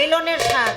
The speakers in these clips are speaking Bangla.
মিলনের স্বাদ।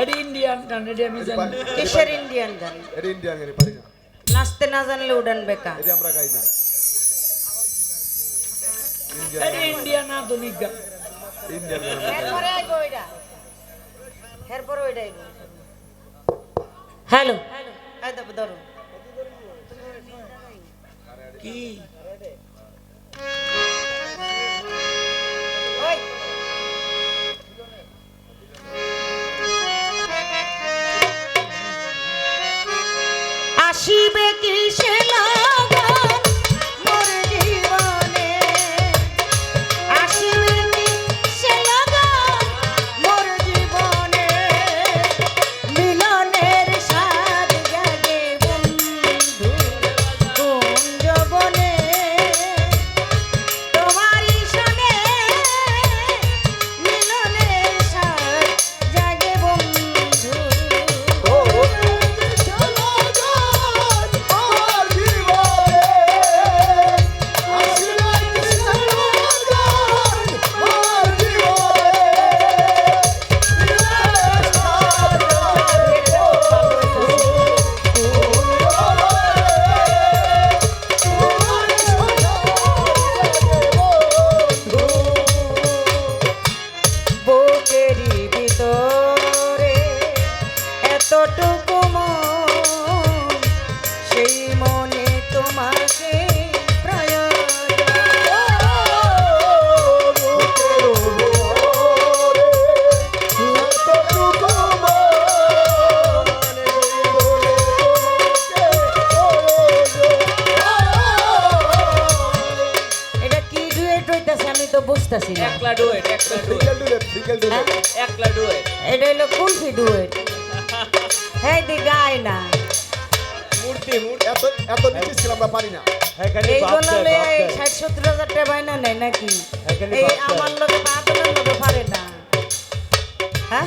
এটা ইন্ডিয়ান গান এটা আমি জানি। কিসের ইন্ডিয়ান গান? এটা ইন্ডিয়ান গানে পারি না। নাচতে না জানলে উড়ান বেকা এটা আমরা গাই না। ইন্ডিয়ান এটা ইন্ডিয়ান আধুনিক গান। ইন্ডিয়ান গান। এরপরে আইবো এরপরে ওইটা আইবো। হ্যালো। ধরো। কি? বুঝতাছি না। একলা ডুয়েট একলা ডুয়েট হ্যাঁ? একলা ডুয়েট এটা হলো কুলফি ডুয়েট হ্যাঁ দি গায় না। মূর্তি মূর্তি। এত এত নিচে ছিলাম আমরা পারি না। এই গোলালে ষাট সত্তর হাজার টাকা বাইনা নেয় নাকি? এই আমার লোকে বাদলের লোকে পারে না। হ্যাঁ?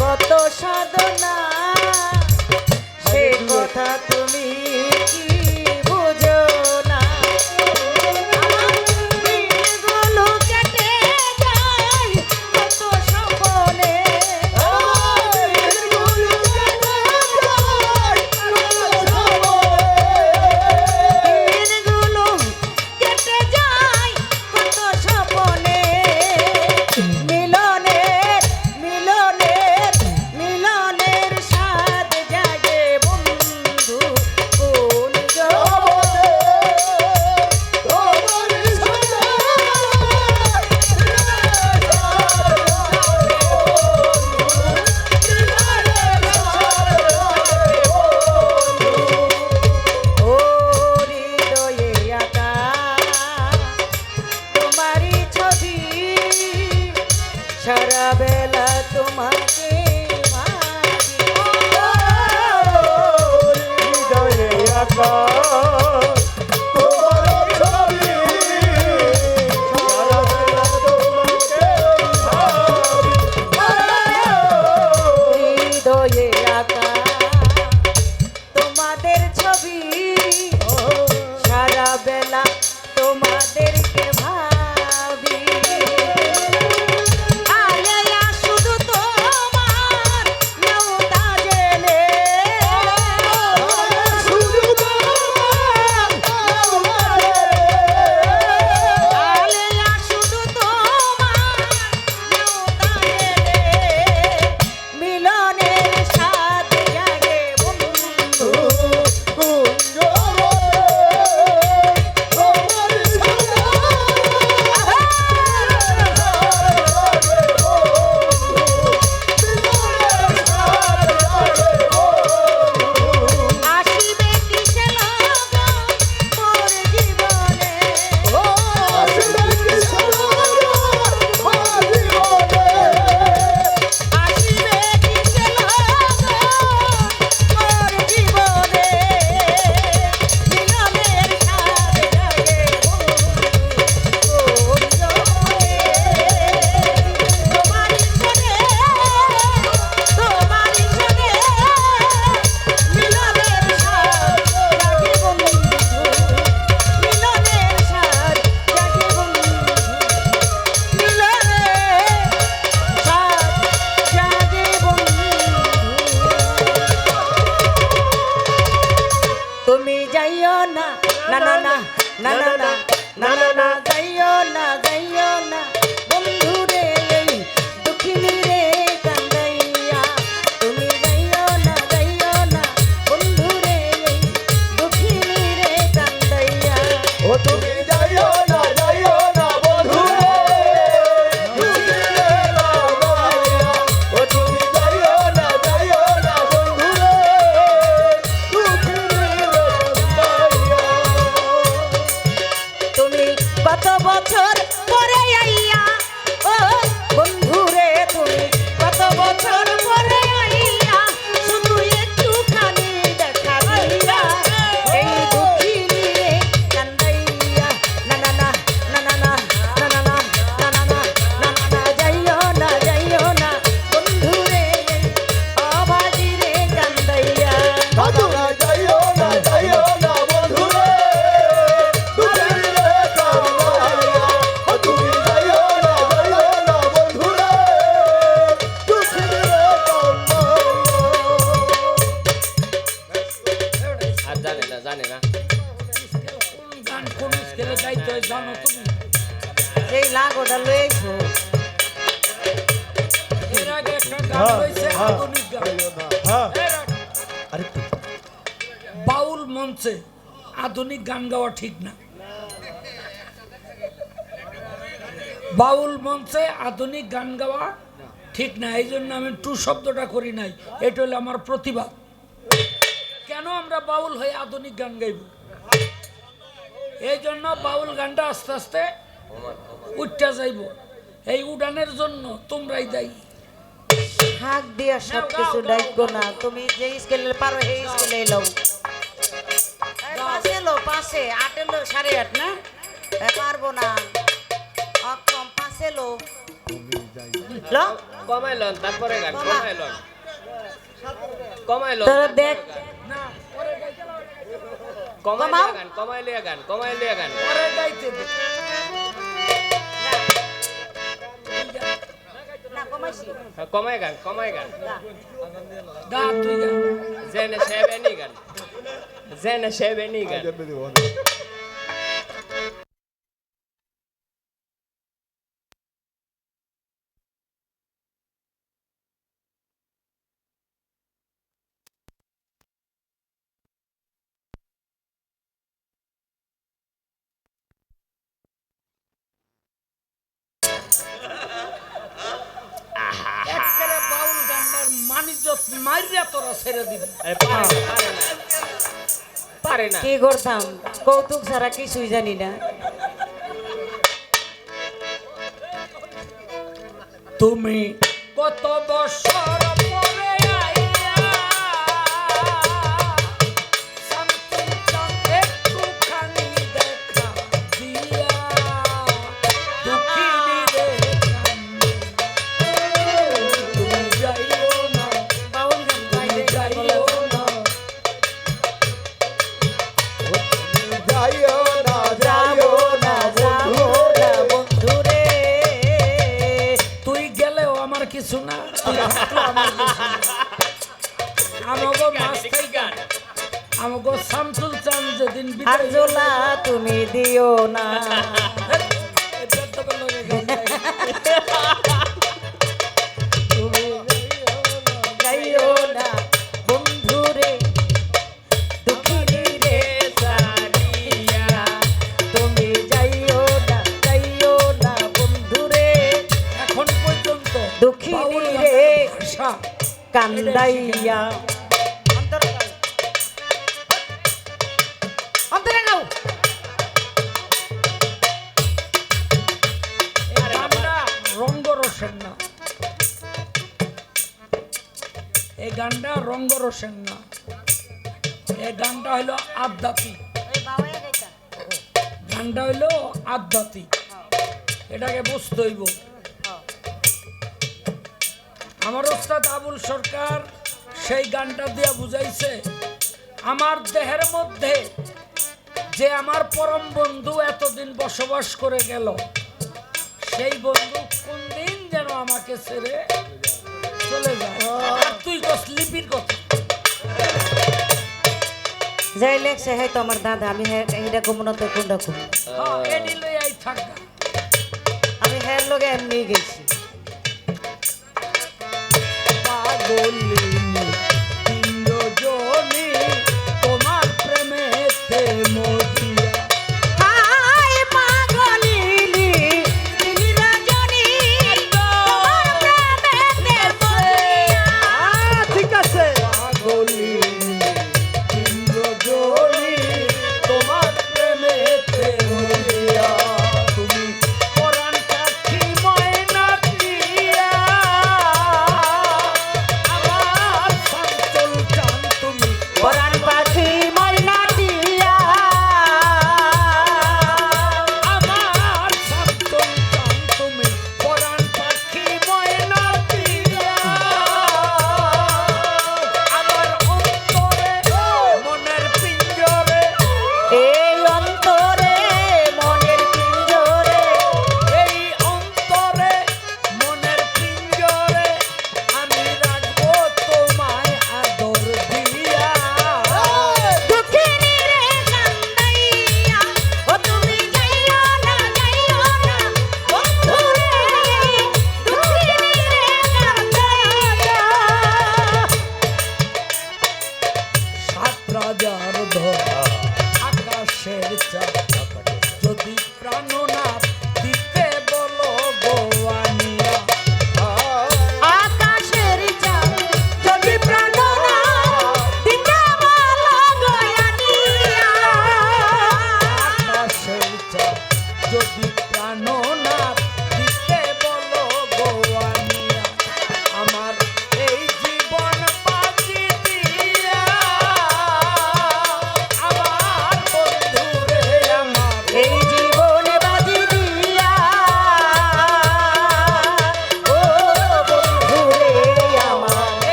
কত সাধনা মঞ্চে আধুনিক গান গাওয়া ঠিক না। বাউল মঞ্চে আধুনিক গান গাওয়া ঠিক না এই জন্য আমি টু শব্দটা করি নাই এটা হলো আমার প্রতিভা। কেন আমরা বাউল হয়ে আধুনিক গান গাইব? এই জন্য বাউল গানটা আস্তে আস্তে উঠটা যাইব। এই উড়ানের জন্য তোমরাই দায়ী। হাক দিয়া সব কিছু ডাইকো না তুমি যে স্কেলে পারো সেই স্কেলে লও। এই পাশে লো পাশে আটে লো সাড়ে আট না? পারব না। অক্ষম পাশে লো। লো? কমাইলন তারপরে। কমাইলন কমাইলন তোর দেখ। না পরে গাইতে কমাইলিয়া গান কমাইলিয়া গান কমাইলিয়া গান। পরে গাইতে কমাইছি। হ্যাঁ, কমাই গান কমাই গান। জেনে সেবেনি গান। জেনে সেবেনি গান জন্য দিব একেবারে বাউল গান্ডার মানিজত মাইরিয়া তোরা ছেড়ে দিবি আরে পারে না। কি করতাম? কৌতুক ছাড়া কিছুই জানি না। তুমি কত বছর আমাগো মাছ গান আমাগো শামসুল চান যেদিন আর তুমি দিও না। এটা রে গান গানটা রঙ্গরসের না। এই গানটা হইল আধ্যাত্মিক। গানটা হইল আধ্যাত্মিক। এটাকে বুঝতে হইব আমার ওস্তাদ আবুল সরকার সেই গানটা দিয়ে বুঝাইছে আমার দেহের মধ্যে যে আমার পরম বন্ধু এতদিন বসবাস করে গেল সেই বন্ধু কোন দিন যেন আমাকে ছেড়ে চলে যায় আর তুই কস লিপির কথা। যাই লেখছে আমার দাদা আমি হ্যাঁ এটা কমনো তো কোনটা হ্যাঁ এডি লই আই থাকা আমি হ্যাঁ লোকে এমনি গেছি।